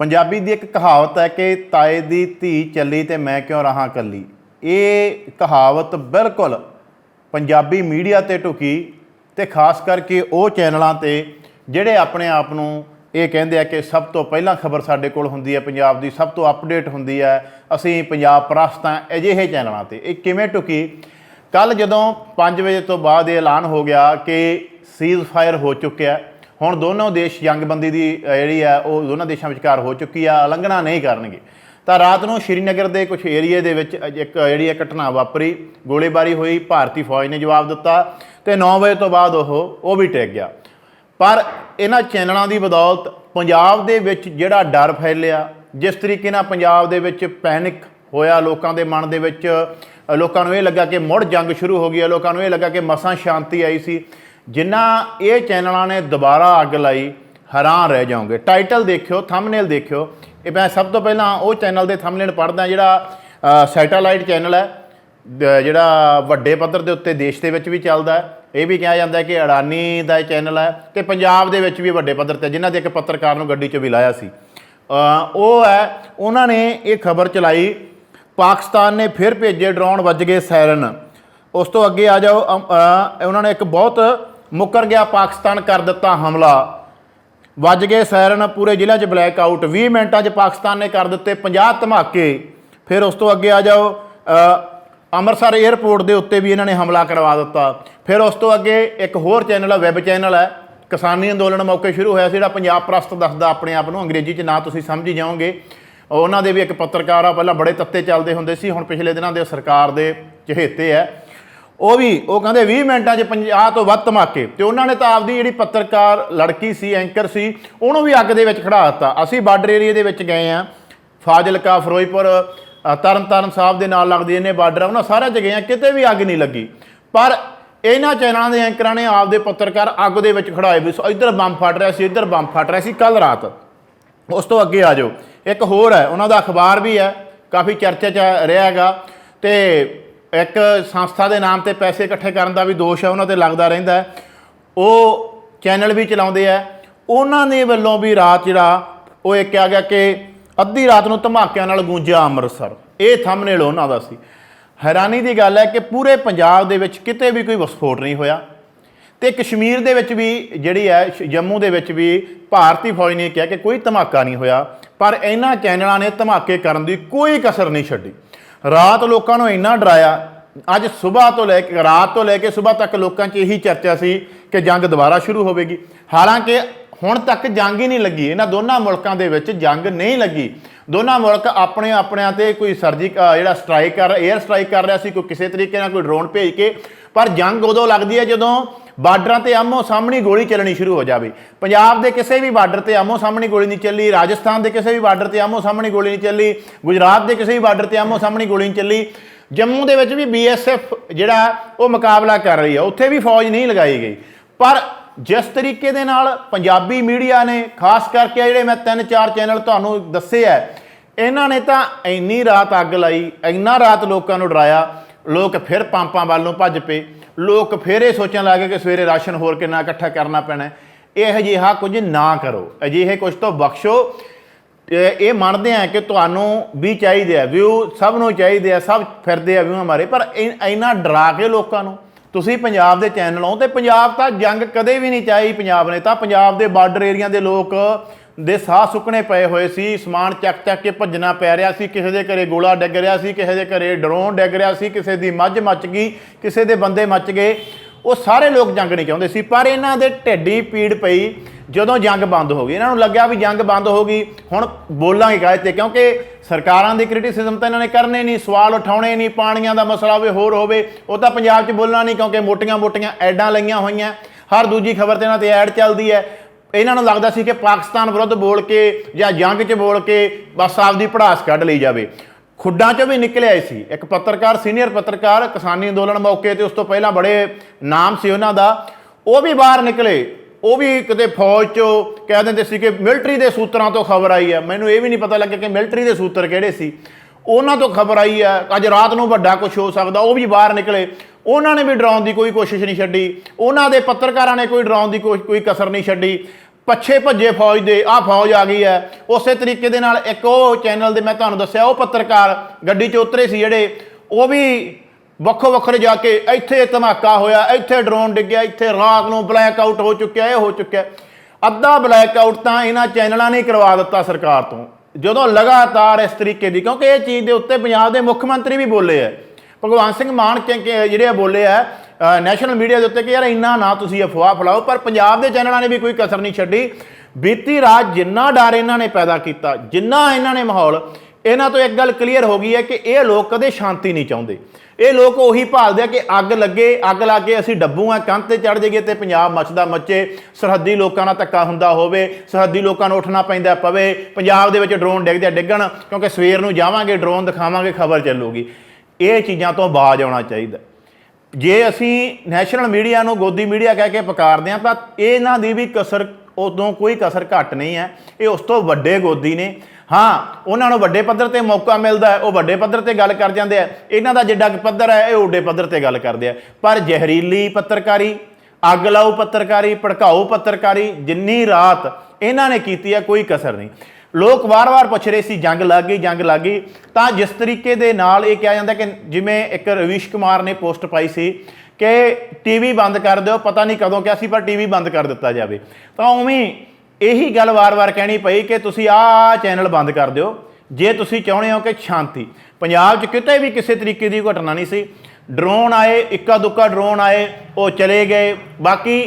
ਪੰਜਾਬੀ ਦੀ ਇੱਕ ਕਹਾਵਤ ਹੈ ਕਿ ਤਾਏ ਦੀ ਧੀ ਚੱਲੀ ਤੇ ਮੈਂ ਕਿਉਂ ਰਹਾ ਕੱਲੀ। ਇਹ ਕਹਾਵਤ ਬਿਲਕੁਲ ਪੰਜਾਬੀ ਮੀਡੀਆ ਤੇ ਢੁਕੀ ਤੇ ਖਾਸ ਕਰਕੇ ਉਹ ਚੈਨਲਾਂ ਤੇ ਜਿਹੜੇ ਆਪਣੇ ਆਪ ਨੂੰ ਇਹ ਕਹਿੰਦੇ ਆ ਕਿ ਸਭ ਤੋਂ ਪਹਿਲਾਂ ਖਬਰ ਸਾਡੇ ਕੋਲ ਹੁੰਦੀ ਹੈ, ਪੰਜਾਬ ਦੀ ਸਭ ਤੋਂ ਅਪਡੇਟ ਹੁੰਦੀ ਹੈ। ਅਸੀਂ ਪੰਜਾਬ ਪ੍ਰਸਤਾਂ ਅਜਿਹੇ ਚੈਨਲਾਂ ਤੇ। ਇਹ ਕਿਵੇਂ ਢੁਕੀ? ਕੱਲ ਜਦੋਂ 5 ਵਜੇ ਤੋਂ ਬਾਅਦ ਇਹ ਐਲਾਨ ਹੋ ਗਿਆ ਕਿ ਸੀਜ਼ ਫਾਇਰ ਹੋ ਚੁੱਕਿਆ। ਹੁਣ ਦੋਨੋਂ ਦੇਸ਼ ਜੰਗਬੰਦੀ ਦੀ ਜਿਹੜੀ ਆ, ਉਹ ਦੋਨਾਂ ਦੇਸ਼ਾਂ ਵਿਚਕਾਰ ਹੋ ਚੁੱਕੀ ਆ, ਉਲੰਘਣਾ ਨਹੀਂ ਕਰਨਗੇ। ਤਾਂ ਰਾਤ ਨੂੰ ਸ਼੍ਰੀਨਗਰ ਦੇ ਕੁਝ ਏਰੀਏ ਦੇ ਵਿੱਚ ਇੱਕ, ਜਿਹੜੀ ਹੈ ਘਟਨਾ ਵਾਪਰੀ, ਗੋਲੀਬਾਰੀ ਹੋਈ, ਭਾਰਤੀ ਫੌਜ ਨੇ ਜਵਾਬ ਦਿੱਤਾ ਤੇ 9 ਵਜੇ ਤੋਂ ਬਾਅਦ ਉਹ ਉਹ ਵੀ ਟਿਕ ਗਿਆ। ਪਰ ਇਹਨਾਂ ਚੈਨਲਾਂ ਦੀ ਬਦੌਲਤ ਪੰਜਾਬ ਦੇ ਵਿੱਚ ਜਿਹੜਾ ਡਰ ਫੈਲਿਆ, ਜਿਸ ਤਰੀਕੇ ਨਾਲ ਪੰਜਾਬ ਦੇ ਵਿੱਚ ਪੈਨਿਕ ਹੋਇਆ ਲੋਕਾਂ ਦੇ ਮਨ ਦੇ ਵਿੱਚ ਲੋਕਾਂ ਨੂੰ ਇਹ ਲੱਗਾ ਕਿ ਮੁੜ ਜੰਗ ਸ਼ੁਰੂ ਹੋ ਗਈ ਹੈ, ਲੋਕਾਂ ਨੂੰ ਇਹ ਲੱਗਾ ਕਿ ਮਸਾਂ ਸ਼ਾਂਤੀ ਆਈ ਸੀ। ਜਿਨ੍ਹਾਂ ਇਹ ਚੈਨਲਾਂ ਨੇ ਦੁਬਾਰਾ ਅੱਗ ਲਾਈ ਹੈਰਾਨ ਰਹਿ ਜਾਓਗੇ। ਟਾਈਟਲ ਦੇਖਿਓ ਥੰਬਨੇਲ ਦੇਖਿਓ। ਇਹ ਮੈਂ ਸਭ ਤੋਂ ਪਹਿਲਾਂ ਉਹ ਚੈਨਲ ਦੇ ਥੰਬਨੇਲ ਪੜ੍ਹਦਾ ਜਿਹੜਾ ਸੈਟੇਲਾਈਟ ਚੈਨਲ ਹੈ ਜਿਹੜਾ ਵੱਡੇ ਪੱਧਰ ਦੇ ਉੱਤੇ ਦੇਸ਼ ਦੇ ਵਿੱਚ ਵੀ ਚੱਲਦਾ ਹੈ। ਇਹ ਵੀ ਕਿਹਾ ਜਾਂਦਾ ਕਿ ਅਡਾਨੀ ਦਾ ਇਹ ਚੈਨਲ ਹੈ ਤੇ ਪੰਜਾਬ ਦੇ ਵਿੱਚ ਵੀ ਵੱਡੇ ਪੱਧਰ ਤੇ ਜਿਨ੍ਹਾਂ ਦੇ ਇੱਕ ਪੱਤਰਕਾਰ ਨੂੰ ਗੱਡੀ 'ਚ ਵੀ ਲਾਇਆ ਸੀ। ਉਹ ਹੈ ਉਹਨਾਂ ਨੇ ਇਹ ਖਬਰ ਚਲਾਈ ਪਾਕਿਸਤਾਨ ਨੇ ਫਿਰ ਭੇਜੇ ਡਰੋਨ ਵੱਜ ਗਏ ਸਾਇਰਨ ਉਸ ਤੋਂ ਅੱਗੇ ਆ ਜਾਓ ਅ, ਉਹਨਾਂ ਨੇ ਇੱਕ ਬਹੁਤ ਮੁੱਕਰ ਗਿਆ ਪਾਕਿਸਤਾਨ, ਕਰ ਦਿੱਤਾ ਹਮਲਾ। ਵੱਜ ਗਏ ਸਾਇਰਨ ਪੂਰੇ ਜ਼ਿਲ੍ਹੇ 'ਚ ਬਲੈਕ ਆਊਟ 20 ਮਿੰਟਾਂ 'ਚ ਪਾਕਿਸਤਾਨ ਨੇ ਕਰ ਦਿੱਤੇ 50 ਧਮਾਕੇ। ਫਿਰ ਉਸ ਤੋਂ ਅੱਗੇ ਆ ਜਾਓ ਅੰਮ੍ਰਿਤਸਰ 에ਅਰਪੋਰਟ ਦੇ ਉੱਤੇ ਵੀ ਇਹਨਾਂ ਨੇ ਹਮਲਾ ਕਰਵਾ ਦਿੱਤਾ। ਫਿਰ ਉਸ ਤੋਂ ਅੱਗੇ ਇੱਕ ਹੋਰ ਚੈਨਲ ਹੈ ਵੈਬ ਚੈਨਲ ਹੈ ਕਿਸਾਨੀ ਅੰਦੋਲਨ ਮੌਕੇ ਸ਼ੁਰੂ ਹੋਇਆ ਸੀ, ਜਿਹੜਾ ਪੰਜਾਬ ਪ੍ਰਸਤ ਦੱਸਦਾ ਆਪਣੇ ਆਪ ਨੂੰ। ਅੰਗਰੇਜ਼ੀ 'ਚ ਨਾ ਤੁਸੀਂ ਸਮਝੀ ਜਾਓਗੇ। ਉਹਨਾਂ ਦੇ ਵੀ ਇੱਕ ਪੱਤਰਕਾਰ ਆ, ਪਹਿਲਾਂ ਬੜੇ ਤੱਤੇ ਚੱਲਦੇ ਹੁੰਦੇ ਸੀ, ਹੁਣ ਪਿਛਲੇ ਦਿਨਾਂ ਦੇ ਸਰਕਾਰ ਦੇ ਚਹੇਤੇ ਹੈ ਉਹ ਵੀ ਉਹ ਕਹਿੰਦੇ 20 ਮਿੰਟਾਂ 'ਚ 50 ਤੋਂ ਵੱਧ ਧਮਾਕੇ। ਤੇ ਉਹਨਾਂ ਨੇ ਤਾਂ ਆਪਦੀ ਜਿਹੜੀ ਪੱਤਰਕਾਰ ਲੜਕੀ ਸੀ ਐਂਕਰ ਸੀ ਉਹਨੂੰ ਵੀ ਅੱਗ ਦੇ ਵਿੱਚ ਖੜਾ ਦਿੱਤਾ। ਅਸੀਂ ਬਾਰਡਰ ਏਰੀਆ ਦੇ ਵਿੱਚ ਗਏ ਆ ਫਾਜ਼ਿਲਕਾ ਫਿਰੋਜ਼ਪੁਰ ਅ, ਤਰਨਤਾਰਨ ਸਾਹਿਬ ਦੇ ਨਾਲ ਲੱਗਦੇ ਨੇ ਬਾਰਡਰ ਉਹਨਾਂ ਸਾਰਿਆਂ 'ਚ ਗਏ ਆ ਕਿਤੇ ਵੀ ਅੱਗ ਨਹੀਂ ਲੱਗੀ। ਪਰ ਇਹਨਾਂ ਚੈਨਲਾਂ ਦੇ ਐਂਕਰਾਂ ਨੇ ਆਪਦੇ ਪੱਤਰਕਾਰ ਅੱਗ ਦੇ ਵਿੱਚ ਖੜਾਏ ਵੀ ਸੋ ਇੱਧਰ ਬੰਬ ਫਟ ਰਿਹਾ ਸੀ ਇੱਧਰ ਬੰਬ ਫਟ ਰਿਹਾ ਸੀ ਕੱਲ ਰਾਤ। ਉਸ ਤੋਂ ਅੱਗੇ ਆ ਜਾਓ। ਇੱਕ ਹੋਰ ਹੈ ਉਹਨਾਂ ਦਾ ਅਖਬਾਰ ਵੀ ਹੈ ਕਾਫੀ ਚਰਚਾ 'ਚ ਰਿਹਾ ਹੈਗਾ। ਤੇ ਇੱਕ ਸੰਸਥਾ ਦੇ ਨਾਮ ਤੇ ਪੈਸੇ ਇਕੱਠੇ ਕਰਨ ਦਾ ਵੀ ਦੋਸ਼ ਹੈ, ਉਹਨਾਂ ਤੇ ਲੱਗਦਾ ਰਹਿੰਦਾ ਹੈ। ਉਹ ਚੈਨਲ ਵੀ ਚਲਾਉਂਦੇ ਆ। ਉਹਨਾਂ ਨੇ ਵੱਲੋਂ ਵੀ ਰਾਤ ਜਿਹੜਾ ਉਹ ਇਹ ਕਿਹਾ ਗਿਆ ਕਿ ਅੱਧੀ ਰਾਤ ਨੂੰ ਧਮਾਕਿਆਂ ਨਾਲ ਗੂੰਜਿਆ ਅੰਮ੍ਰਿਤਸਰ। ਇਹ ਥੰਬਨੇਲ ਉਹਨਾਂ ਦਾ ਸੀ। ਹੈਰਾਨੀ ਦੀ ਗੱਲ ਹੈ ਕਿ ਪੂਰੇ ਪੰਜਾਬ ਦੇ ਵਿੱਚ ਕਿਤੇ ਵੀ ਕੋਈ ਵਿਸਫੋਟ ਨਹੀਂ ਹੋਇਆ। ਤੇ ਕਸ਼ਮੀਰ ਦੇ ਵਿੱਚ ਵੀ ਜਿਹੜੀ ਹੈ, ਸ਼- ਜੰਮੂ ਦੇ ਵਿੱਚ ਵੀ ਭਾਰਤੀ ਫੌਜ ਨੇ ਕਿਹਾ ਕਿ ਕੋਈ ਧਮਾਕਾ ਨਹੀਂ ਹੋਇਆ। ਪਰ ਇਹਨਾਂ ਚੈਨਲਾਂ ਨੇ ਧਮਾਕੇ ਕਰਨ ਦੀ ਕੋਈ ਕਸਰ ਨਹੀਂ ਛੱਡੀ। ਰਾਤ ਲੋਕਾਂ ਨੂੰ ਇੰਨਾ ਡਰਾਇਆ। ਅੱਜ ਸਵੇਰ ਤੋਂ ਲੈ ਕੇ ਰਾਤ ਤੋਂ ਲੈ ਕੇ ਸਵੇਰ ਤੱਕ ਲੋਕਾਂ 'ਚ ਇਹੀ ਚਰਚਾ ਸੀ ਕਿ ਜੰਗ ਦੁਬਾਰਾ ਸ਼ੁਰੂ ਹੋਵੇਗੀ। ਹਾਲਾਂਕਿ ਹੁਣ ਤੱਕ ਜੰਗ ਹੀ ਨਹੀਂ ਲੱਗੀ। ਇਹਨਾਂ ਦੋਨਾਂ ਮੁਲਕਾਂ ਦੇ ਵਿੱਚ ਜੰਗ ਨਹੀਂ ਲੱਗੀ। ਦੋਨਾਂ ਮੁਲਕ ਆਪਣੇ ਆਪਣਿਆਂ ਤੇ ਕੋਈ ਸਰਜੀਕ ਜਿਹੜਾ ਸਟ੍ਰਾਈਕ ਕਰ ਰਿਹਾ 에ਅਰ ਸਟ੍ਰਾਈਕ ਕਰ ਰਿਹਾ ਸੀ, ਕੋਈ ਕਿਸੇ ਤਰੀਕੇ ਨਾਲ ਕੋਈ ਡਰੋਨ ਭੇਜ ਕੇ ਪਰ ਜੰਗ ਉਦੋਂ ਲੱਗਦੀ ਹੈ ਜਦੋਂ ਬਾਰਡਰਾਂ ਤੇ ਆਮੋ ਸਾਹਮਣੀ ਗੋਲੀ ਚੱਲਣੀ ਸ਼ੁਰੂ ਹੋ ਜਾਵੇ। ਪੰਜਾਬ ਦੇ ਕਿਸੇ ਵੀ ਬਾਰਡਰ ਤੇ ਆਮੋ ਸਾਹਮਣੀ ਗੋਲੀ ਨਹੀਂ ਚੱਲੀ, ਰਾਜਸਥਾਨ ਦੇ ਕਿਸੇ ਵੀ ਬਾਰਡਰ ਤੇ ਆਮੋ ਸਾਹਮਣੀ ਗੋਲੀ ਨਹੀਂ ਚੱਲੀ, ਗੁਜਰਾਤ ਦੇ ਕਿਸੇ ਵੀ ਬਾਰਡਰ ਤੇ ਆਮੋ ਸਾਹਮਣੀ ਗੋਲੀ ਨਹੀਂ ਚੱਲੀ। ਜੰਮੂ ਦੇ ਵਿੱਚ ਵੀ ਬੀਐਸਐਫ ਜਿਹੜਾ ਉਹ ਮੁਕਾਬਲਾ ਕਰ ਰਹੀ ਹੈ। ਉੱਥੇ ਵੀ ਫੌਜ ਨਹੀਂ ਲਗਾਈ ਗਈ। ਪਰ ਜਿਸ ਤਰੀਕੇ ਦੇ ਨਾਲ ਪੰਜਾਬੀ ਮੀਡੀਆ ਨੇ, ਖਾਸ ਕਰਕੇ ਜਿਹੜੇ ਮੈਂ ਤਿੰਨ ਚਾਰ ਚੈਨਲ ਤੁਹਾਨੂੰ ਦੱਸੇ ਐ ਇਹਨਾਂ ਨੇ ਤਾਂ ਇੰਨੀ ਰਾਤ ਅੱਗ ਲਾਈ, ਇੰਨਾ ਰਾਤ ਲੋਕਾਂ ਨੂੰ ਡਰਾਇਆ। ਲੋਕ ਫਿਰ ਪੰਪਾਂ ਵੱਲ ਨੂੰ ਭੱਜ ਪਏ। ਲੋਕ ਫਿਰ ਇਹ ਸੋਚਣ ਲੱਗੇ ਕਿ ਸਵੇਰੇ ਰਾਸ਼ਨ ਹੋਰ ਕਿੰਨਾ ਇਕੱਠਾ ਕਰਨਾ ਪੈਣਾ ਇਹ ਅਜਿਹਾ ਕੁਝ ਨਾ ਕਰੋ। ਅਜਿਹੇ ਕੁਝ ਤੋਂ ਬਖਸ਼ੋ। ਇਹ ਮੰਨਦੇ ਆ ਕਿ ਤੁਹਾਨੂੰ ਵੀ ਚਾਹੀਦੇ ਆ ਵਿਊ ਸਭ ਨੂੰ ਚਾਹੀਦੇ ਆ, ਸਭ ਫਿਰਦੇ ਆ ਵਿਊ ਹਮਾਰੇ। ਪਰ ਇੰਨਾ ਡਰਾ ਕੇ ਲੋਕਾਂ ਨੂੰ। ਤੁਸੀਂ ਪੰਜਾਬ ਦੇ ਚੈਨਲ ਹੋ ਤੇ ਪੰਜਾਬ ਤਾਂ ਜੰਗ ਕਦੇ ਵੀ ਨਹੀਂ ਚਾਹੀ ਪੰਜਾਬ ਨੇ। ਤਾਂ ਪੰਜਾਬ ਦੇ ਬਾਰਡਰ ਏਰੀਆ ਦੇ ਲੋਕ ਦੇ ਸਾਹ ਸੁੱਕਣੇ ਪਏ ਹੋਏ ਸੀ, ਸਮਾਨ ਚੱਕ ਚੱਕ ਕੇ ਭੱਜਣਾ ਪੈ ਰਿਹਾ ਸੀ, ਕਿਸੇ ਦੇ ਘਰੇ ਗੋਲਾ ਡਿੱਗ ਰਿਹਾ ਸੀ, ਕਿਸੇ ਦੇ ਘਰੇ ਡਰੋਨ ਡਿੱਗ ਰਿਹਾ ਸੀ, ਕਿਸੇ ਦੀ ਮੱਝ ਮੱਚ ਗਈ, ਕਿਸੇ ਦੇ ਬੰਦੇ ਮੱਚ ਗਏ। ਉਹ ਸਾਰੇ ਲੋਕ ਜੰਗ ਨਹੀਂ ਚਾਹੁੰਦੇ ਸੀ, ਪਰ ਇਹਨਾਂ ਦੇ ਢਿੱਡੀ ਪੀੜ ਪਈ ਜਦੋਂ ਜੰਗ ਬੰਦ ਹੋ ਗਈ। ਇਹਨਾਂ ਨੂੰ ਲੱਗਿਆ ਵੀ ਜੰਗ ਬੰਦ ਹੋ ਗਈ। ਹੁਣ ਬੋਲਾਂਗੇ ਕਾਹਦੇ ਤੇ? ਕਿਉਂਕਿ ਸਰਕਾਰਾਂ ਦੀ ਕ੍ਰਿਟਿਸਿਜ਼ਮ ਤਾਂ ਇਹਨਾਂ ਨੇ ਕਰਨੇ ਨਹੀਂ, ਸਵਾਲ ਉਠਾਉਣੇ ਨਹੀਂ, ਪਾਣੀਆਂ ਦਾ ਮਸਲਾ ਹੋਵੇ, ਹੋਰ ਹੋਵੇ, ਉਹ ਤਾਂ ਪੰਜਾਬ 'ਚ ਬੋਲਣਾ ਨਹੀਂ ਕਿਉਂਕਿ ਮੋਟੀਆਂ-ਮੋਟੀਆਂ ਐਡਾਂ ਲਈਆਂ ਹੋਈਆਂ। ਹਰ ਦੂਜੀ ਖਬਰ ਤੇ ਇਹਨਾਂ ਤੇ ਐਡ ਚੱਲਦੀ ਹੈ। ਇਹਨਾਂ ਨੂੰ ਲੱਗਦਾ ਸੀ ਕਿ ਪਾਕਿਸਤਾਨ ਵਿਰੁੱਧ ਬੋਲ ਕੇ ਜਾਂ ਜੰਗ 'ਚ ਬੋਲ ਕੇ ਬਸ ਆਪਦੀ ਪੜਾਸ ਕੱਢ ਲਈ ਜਾਵੇ। ਖੁੱਡਾਂ 'ਚੋਂ ਵੀ ਨਿਕਲੇ ਆਏ ਸੀ। ਇੱਕ ਪੱਤਰਕਾਰ, ਸੀਨੀਅਰ ਪੱਤਰਕਾਰ ਕਿਸਾਨੀ ਅੰਦੋਲਨ ਮੌਕੇ ਤੇ ਉਸ ਤੋਂ ਪਹਿਲਾਂ ਬੜੇ ਨਾਮ ਸੀ ਉਹਨਾਂ ਦਾ। ਉਹ ਵੀ ਬਾਹਰ ਨਿਕਲੇ। ਉਹ ਵੀ ਕਿਤੇ ਫੌਜ 'ਚੋਂ ਕਹਿ ਦਿੰਦੇ ਸੀ ਕਿ ਮਿਲਟਰੀ ਦੇ ਸੂਤਰਾਂ ਤੋਂ ਖਬਰ ਆਈ ਹੈ। ਮੈਨੂੰ ਇਹ ਵੀ ਨਹੀਂ ਪਤਾ ਲੱਗਿਆ ਕਿ ਮਿਲਟਰੀ ਦੇ ਸੂਤਰ ਕਿਹੜੇ ਸੀ। ਉਹਨਾਂ ਤੋਂ ਖਬਰ ਆਈ ਹੈ, ਅੱਜ ਰਾਤ ਨੂੰ ਵੱਡਾ ਕੁਝ ਹੋ ਸਕਦਾ, ਉਹ ਵੀ ਬਾਹਰ ਨਿਕਲੇ। ਉਹਨਾਂ ਨੇ ਵੀ ਡਰਾਉਣ ਦੀ ਕੋਈ ਕੋਸ਼ਿਸ਼ ਨਹੀਂ ਛੱਡੀ। ਉਹਨਾਂ ਦੇ ਪੱਤਰਕਾਰਾਂ ਨੇ ਕੋਈ ਡਰਾਉਣ ਦੀ ਕੋਈ ਕੋਈ ਕਸਰ ਨਹੀਂ ਛੱਡੀ। ਪੱਛੇ ਭੱਜੇ ਫੌਜ ਦੇ ਆ ਫੌਜ ਆ ਗਈ ਹੈ। ਉਸੇ ਤਰੀਕੇ ਦੇ ਨਾਲ ਇੱਕ ਉਹ ਚੈਨਲ ਦੇ ਮੈਂ ਤੁਹਾਨੂੰ ਦੱਸਿਆ, ਉਹ ਪੱਤਰਕਾਰ ਗੱਡੀ 'ਚ ਉਤਰੇ ਸੀ ਜਿਹੜੇ, ਉਹ ਵੀ ਵੱਖੋ ਵੱਖਰੇ ਜਾ ਕੇ ਇੱਥੇ ਧਮਾਕਾ ਹੋਇਆ, ਇੱਥੇ ਡਰੋਨ ਡਿੱਗਿਆ, ਇੱਥੇ ਰਾਤ ਨੂੰ ਬਲੈਕ ਆਊਟ ਹੋ ਚੁੱਕਿਆ, ਇਹ ਹੋ ਚੁੱਕਿਆ। ਅੱਧਾ ਬਲੈਕ ਆਊਟ ਤਾਂ ਇਹਨਾਂ ਚੈਨਲਾਂ ਨੇ ਹੀ ਕਰਵਾ ਦਿੱਤਾ ਸਰਕਾਰ ਤੋਂ। ਜਦੋਂ ਲਗਾਤਾਰ ਇਸ ਤਰੀਕੇ ਦੀ, ਕਿਉਂਕਿ ਇਹ ਚੀਜ਼ ਦੇ ਉੱਤੇ ਪੰਜਾਬ ਦੇ ਮੁੱਖ ਮੰਤਰੀ ਵੀ ਬੋਲੇ ਆ। ਭਗਵਾਨ ਸਿੰਘ ਮਾਨ ਕਿ ਜਿਹੜੇ ਆ ਬੋਲੇ ਆ ਨੈਸ਼ਨਲ ਮੀਡੀਆ ਦੇ ਉੱਤੇ ਕਿ ਯਾਰ ਇੰਨਾ ਨਾ ਤੁਸੀਂ ਅਫਵਾਹ ਫੈਲਾਓ, ਪਰ ਪੰਜਾਬ ਦੇ ਚੈਨਲਾਂ ਨੇ ਵੀ ਕੋਈ ਕਸਰ ਨਹੀਂ ਛੱਡੀ। ਬੀਤੀ ਰਾਤ ਜਿੰਨਾ ਡਰ ਇਹਨਾਂ ਨੇ ਪੈਦਾ ਕੀਤਾ, ਜਿੰਨਾ ਇਹਨਾਂ ਨੇ ਮਾਹੌਲ ਇਹਨਾਂ ਤੋਂ ਇੱਕ ਗੱਲ ਕਲੀਅਰ ਹੋ ਗਈ ਹੈ ਕਿ ਇਹ ਲੋਕ ਕਦੇ ਸ਼ਾਂਤੀ ਨਹੀਂ ਚਾਹੁੰਦੇ। ਇਹ ਲੋਕ ਉਹੀ ਭਾਲਦੇ ਆ ਕਿ ਅੱਗ ਲੱਗੇ ਅੱਗ ਲਾ ਕੇ ਅਸੀਂ ਡੱਬੂ ਆ ਕੰਧ ਤੇ ਚੜ ਜਾਈਏ ਤੇ ਪੰਜਾਬ ਮੱਚਦਾ ਮੱਚੇ ਸਰਹੱਦੀ ਲੋਕਾਂ ਨਾਲ ਧੱਕਾ ਹੁੰਦਾ ਹੋਵੇ ਸਰਹੱਦੀ ਲੋਕਾਂ ਨੂੰ ਉੱਠਣਾ ਪੈਂਦਾ ਪਵੇ ਪੰਜਾਬ ਦੇ ਵਿੱਚ ਡਰੋਨ ਡਿੱਗਦੇ ਆ, ਡਿੱਗਣ ਕਿਉਂਕਿ ਸਵੇਰ ਨੂੰ ਜਾਵਾਂਗੇ ਡਰੋਨ ਦਿਖਾਵਾਂਗੇ ਖਬਰ ਚੱਲੂਗੀ। ਇਹ ਚੀਜ਼ਾਂ ਤੋਂ ਬਾਜ ਆਉਣਾ ਚਾਹੀਦਾ। ਜੇ ਅਸੀਂ ਨੈਸ਼ਨਲ ਮੀਡੀਆ ਨੂੰ ਗੋਦੀ ਮੀਡੀਆ ਕਹਿ ਕੇ ਪਕਾਰਦੇ ਹਾਂ ਤਾਂ ਇਹਨਾਂ ਦੀ ਵੀ ਕਸਰ ਉਦੋਂ ਕੋਈ ਕਸਰ ਘੱਟ ਨਹੀਂ ਹੈ। ਇਹ ਉਸ ਤੋਂ ਵੱਡੇ ਗੋਦੀ ਨੇ। ਹਾਂ, ਉਹਨਾਂ ਨੂੰ ਵੱਡੇ ਪੱਧਰ ਤੇ ਮੌਕਾ ਮਿਲਦਾ ਹੈ। ਉਹ ਵੱਡੇ ਪੱਧਰ ਤੇ ਗੱਲ ਕਰ ਜਾਂਦੇ ਆ। ਇਹਨਾਂ ਦਾ ਜਿੱਡਾ ਪੱਧਰ ਹੈ, ਇਹ ਓਡੇ ਪੱਧਰ ਤੇ ਗੱਲ ਕਰਦੇ ਆ। ਪਰ ਜ਼ਹਿਰੀਲੀ ਪੱਤਰਕਾਰੀ, ਅੱਗ ਲਾਓ ਪੱਤਰਕਾਰੀ, ਭੜਕਾਊ ਪੱਤਰਕਾਰੀ ਜਿੰਨੀ ਰਾਤ ਇਹਨਾਂ ਨੇ ਕੀਤੀ ਹੈ, ਕੋਈ ਕਸਰ ਨਹੀਂ। ਲੋਕ ਵਾਰ-ਵਾਰ ਪੁੱਛ ਰਹੇ ਸੀ, ਜੰਗ ਲੱਗ ਗਈ, ਜੰਗ ਲੱਗ ਗਈ। ਤਾਂ ਜਿਸ ਤਰੀਕੇ ਦੇ ਨਾਲ ਇਹ ਕਿਹਾ ਜਾਂਦਾ ਕਿ ਜਿਵੇਂ ਇੱਕ ਰਵੀਸ਼ ਕੁਮਾਰ ਨੇ ਪੋਸਟ ਪਾਈ ਸੀ ਕਿ ਟੀਵੀ ਬੰਦ ਕਰ ਦਿਓ, ਪਤਾ ਨਹੀਂ ਕਦੋਂ ਕਿਹਾ ਸੀ, ਪਰ ਟੀਵੀ ਬੰਦ ਕਰ ਦਿੱਤਾ ਜਾਵੇ। ਤਾਂ ਉਵੇਂ ਇਹੀ ਗੱਲ ਵਾਰ-ਵਾਰ ਕਹਿਣੀ ਪਈ ਕਿ ਤੁਸੀਂ ਆਹ ਚੈਨਲ ਬੰਦ ਕਰ ਦਿਓ, ਜੇ ਤੁਸੀਂ ਚਾਹੁੰਦੇ ਹੋ ਕਿ ਸ਼ਾਂਤੀ। ਪੰਜਾਬ 'ਚ ਕਿਤੇ ਵੀ ਕਿਸੇ ਤਰੀਕੇ ਦੀ ਘਟਨਾ ਨਹੀਂ ਸੀ। ਡਰੋਨ ਆਏ ਇੱਕਾ ਦੁੱਕਾ ਡਰੋਨ ਆਏ, ਉਹ ਚਲੇ ਗਏ। ਬਾਕੀ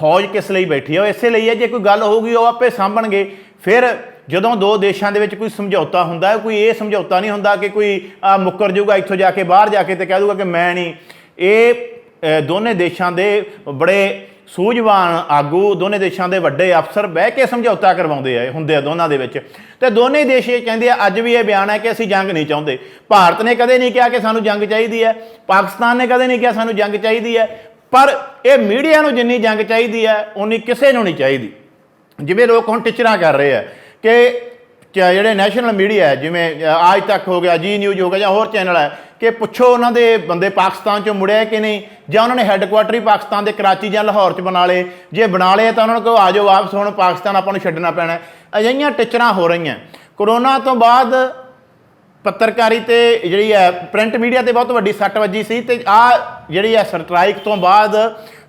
ਫੌਜ ਕਿਸ ਲਈ ਬੈਠੀ ਹੈ ਉਹ ਇਸੇ ਲਈ ਹੈ ਜੇ ਕੋਈ ਗੱਲ ਹੋਊਗੀ, ਉਹ ਆਪੇ ਸਾਂਭਣਗੇ। ਫਿਰ ਜਦੋਂ ਦੋ ਦੇਸ਼ਾਂ ਦੇ ਵਿੱਚ ਕੋਈ ਸਮਝੌਤਾ ਹੁੰਦਾ ਹੈ ਕੋਈ ਇਹ ਸਮਝੌਤਾ ਨਹੀਂ ਹੁੰਦਾ ਕਿ ਕੋਈ ਆ, ਮੁੱਕਰ ਜਾਊਗਾ ਇੱਥੋਂ ਜਾ ਕੇ ਬਾਹਰ ਜਾ ਕੇ ਤੇ ਕਹਿ ਦੂਗਾ ਕਿ ਮੈਂ ਨਹੀਂ। ਇਹ ਦੋਨੇ ਦੇਸ਼ਾਂ ਦੇ ਬੜੇ ਸੂਝਵਾਨ ਆਗੂ ਦੋਨੇ ਦੇਸ਼ਾਂ ਦੇ ਵੱਡੇ ਅਫਸਰ ਬਹਿ ਕੇ ਸਮਝੌਤਾ ਕਰਵਾਉਂਦੇ ਆ ਹੁੰਦੇ ਆ ਦੋਨਾਂ ਦੇ ਵਿੱਚ। ਤੇ ਦੋਨੇ ਦੇਸ਼ ਇਹ ਕਹਿੰਦੇ ਆ ਅੱਜ ਵੀ ਇਹ ਬਿਆਨ ਹੈ ਕਿ ਅਸੀਂ ਜੰਗ ਨਹੀਂ ਚਾਹੁੰਦੇ। ਭਾਰਤ ਨੇ ਕਦੇ ਨਹੀਂ ਕਿਹਾ ਕਿ ਸਾਨੂੰ ਜੰਗ ਚਾਹੀਦੀ ਹੈ ਪਾਕਿਸਤਾਨ ਨੇ ਕਦੇ ਨਹੀਂ ਕਿਹਾ ਸਾਨੂੰ ਜੰਗ ਚਾਹੀਦੀ ਹੈ ਪਰ ਇਹ ਮੀਡੀਆ ਨੂੰ ਜਿੰਨੀ ਜੰਗ ਚਾਹੀਦੀ ਹੈ ਉਨੀ ਕਿਸੇ ਨੂੰ ਨਹੀਂ ਚਾਹੀਦੀ। ਜਿਵੇਂ ਲੋਕ ਹੁਣ ਟਿਚਰਾਂ ਕਰ ਰਹੇ ਆ ਕਿ ਚ- ਜਿਹੜੇ ਨੈਸ਼ਨਲ ਮੀਡੀਆ ਹੈ, ਜਿਵੇਂ ਆਜ ਤੱਕ ਹੋ ਗਿਆ ਜੀ ਨਿਊਜ਼ ਹੋ ਗਿਆ ਜਾਂ ਹੋਰ ਚੈਨਲ ਹੈ, ਕਿ ਪੁੱਛੋ ਉਹਨਾਂ ਦੇ ਬੰਦੇ ਪਾਕਿਸਤਾਨ ਚੋਂ ਮੁੜਿਆ ਕਿ ਨਹੀਂ, ਜਾਂ ਉਹਨਾਂ ਨੇ ਹੈੱਡਕੁਆਟਰ ਹੀ ਪਾਕਿਸਤਾਨ ਦੇ ਕਰਾਚੀ ਜਾਂ ਲਾਹੌਰ 'ਚ ਬਣਾ ਲਏ। ਜੇ ਬਣਾ ਲਏ ਤਾਂ ਉਹਨਾਂ ਨੂੰ ਕਹੋ, ਆ ਜਾਓ ਵਾਪਸ, ਹੁਣ ਪਾਕਿਸਤਾਨ ਆਪਾਂ ਨੂੰ ਛੱਡਣਾ ਪੈਣਾ ਅਜਿਹੀਆਂ ਟਿਚਰਾਂ ਹੋ ਰਹੀਆਂ। ਕਰੋਨਾ ਤੋਂ ਬਾਅਦ ਪੱਤਰਕਾਰੀ ਤੇ ਜਿਹੜੀ ਹੈ ਪ੍ਰਿੰਟ ਮੀਡੀਆ ਤੇ ਬਹੁਤ ਵੱਡੀ ਸੱਟ ਵੱਜੀ ਸੀ ਤੇ ਆ ਜਿਹੜੀ ਹੈ ਸਟ੍ਰਾਈਕ ਤੋਂ ਬਾਅਦ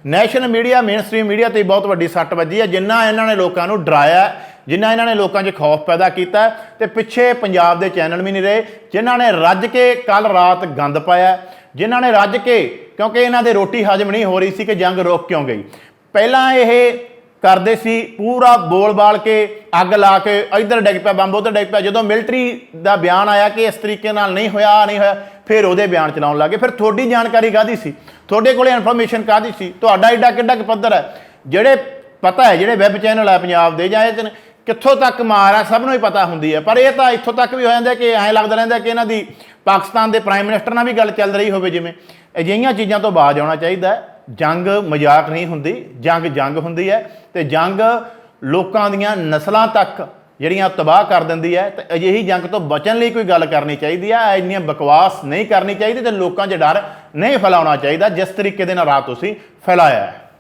ਨੈਸ਼ਨਲ ਮੀਡੀਆ ਮੇਨਸਟ੍ਰੀਮ ਮੀਡੀਆ ਤੇ ਬਹੁਤ ਵੱਡੀ ਸੱਟ ਵੱਜੀ ਹੈ, ਜਿੰਨਾ ਇਹਨਾਂ ਨੇ ਲੋਕਾਂ ਨੂੰ ਡਰਾਇਆ ਜਿੰਨਾ ਇਹਨਾਂ ਨੇ ਲੋਕਾਂ 'ਚ ਖੌਫ ਪੈਦਾ ਕੀਤਾ ਤੇ ਪਿੱਛੇ ਪੰਜਾਬ ਦੇ ਚੈਨਲ ਵੀ ਨਹੀਂ ਰਹੇ, ਜਿਨ੍ਹਾਂ ਨੇ ਰੱਜ ਕੇ ਕੱਲ ਰਾਤ ਗੰਦ ਪਾਇਆ, ਜਿਨ੍ਹਾਂ ਨੇ ਰੱਜ ਕੇ, ਕਿਉਂਕਿ ਇਹਨਾਂ ਦੇ ਰੋਟੀ ਹਜਮ ਨਹੀਂ ਹੋ ਰਹੀ ਸੀ ਕਿ ਜੰਗ ਰੁਕ ਕਿਉਂ ਗਈ। ਪਹਿਲਾਂ ਇਹ ਕਰਦੇ ਸੀ ਪੂਰਾ ਬੋਲ-ਬਾਲ ਕੇ ਅੱਗ ਲਾ ਕੇ ਇੱਧਰ ਡਿੱਗ ਪਿਆ, ਬੰਬ ਉੱਧਰ ਡਿੱਗ ਪਿਆ, ਜਦੋਂ ਮਿਲਟਰੀ ਦਾ ਬਿਆਨ ਆਇਆ ਕਿ ਇਸ ਤਰੀਕੇ ਨਾਲ ਨਹੀਂ ਹੋਇਆ ਨਹੀਂ ਹੋਇਆ, ਫਿਰ ਉਹਦੇ ਬਿਆਨ ਚਲਾਉਣ ਲੱਗੇ ਫਿਰ ਤੁਹਾਡੀ ਜਾਣਕਾਰੀ ਕਾਦੀ ਸੀ? ਤੁਹਾਡੇ ਕੋਲੇ ਇਨਫੋਰਮੇਸ਼ਨ ਕਾਦੀ ਸੀ? ਤੁਹਾਡਾ ਏਡਾ ਕਿੱਡਾ ਕੁ ਪੱਧਰ ਹੈ? ਜਿਹੜੇ ਪਤਾ ਹੈ, ਜਿਹੜੇ ਵੈਬ ਚੈਨਲ ਹੈ ਪੰਜਾਬ ਦੇ ਜਾਂ ਇਹ 'ਚ ਕਿੱਥੋਂ ਤੱਕ ਮਾਰ ਆ, ਸਭ ਨੂੰ ਹੀ ਪਤਾ ਹੁੰਦੀ ਹੈ ਪਰ ਇਹ ਤਾਂ ਇੱਥੋਂ ਤੱਕ ਵੀ ਹੋ ਜਾਂਦਾ ਕਿ ਐਂ ਲੱਗਦਾ ਰਹਿੰਦਾ ਕਿ ਇਹਨਾਂ ਦੀ ਪਾਕਿਸਤਾਨ ਦੇ ਪ੍ਰਾਈਮ ਮਿਨਿਸਟਰ ਨਾਲ ਵੀ ਗੱਲ ਚੱਲ ਰਹੀ ਹੋਵੇ ਜਿਵੇਂ। ਅਜਿਹੀਆਂ ਚੀਜ਼ਾਂ ਤੋਂ ਬਾਜ ਆਉਣਾ ਚਾਹੀਦਾ ਜੰਗ ਮਜ਼ਾਕ ਨਹੀਂ ਹੁੰਦੀ, ਜੰਗ ਜੰਗ ਹੁੰਦੀ ਹੈ ਤੇ ਜੰਗ ਲੋਕਾਂ ਦੀਆਂ ਨਸਲਾਂ ਤੱਕ ਜਿਹੜੀਆਂ ਤਬਾਹ ਕਰ ਦਿੰਦੀ ਹੈ ਤੇ ਅਜਿਹੀ ਜੰਗ ਤੋਂ ਬਚਣ ਲਈ ਕੋਈ ਗੱਲ ਕਰਨੀ ਚਾਹੀਦੀ ਹੈ। ਇੰਨੀਆਂ ਬਕਵਾਸ ਨਹੀਂ ਕਰਨੀ ਚਾਹੀਦੀ ਤੇ ਲੋਕਾਂ 'ਚ ਡਰ ਨਹੀਂ ਫੈਲਾਉਣਾ ਚਾਹੀਦਾ। ਜਿਸ ਤਰੀਕੇ ਦੇ ਨਾਲ ਰਾਤ ਤੁਸੀਂ ਫੈਲਾਇਆ ਹੈ।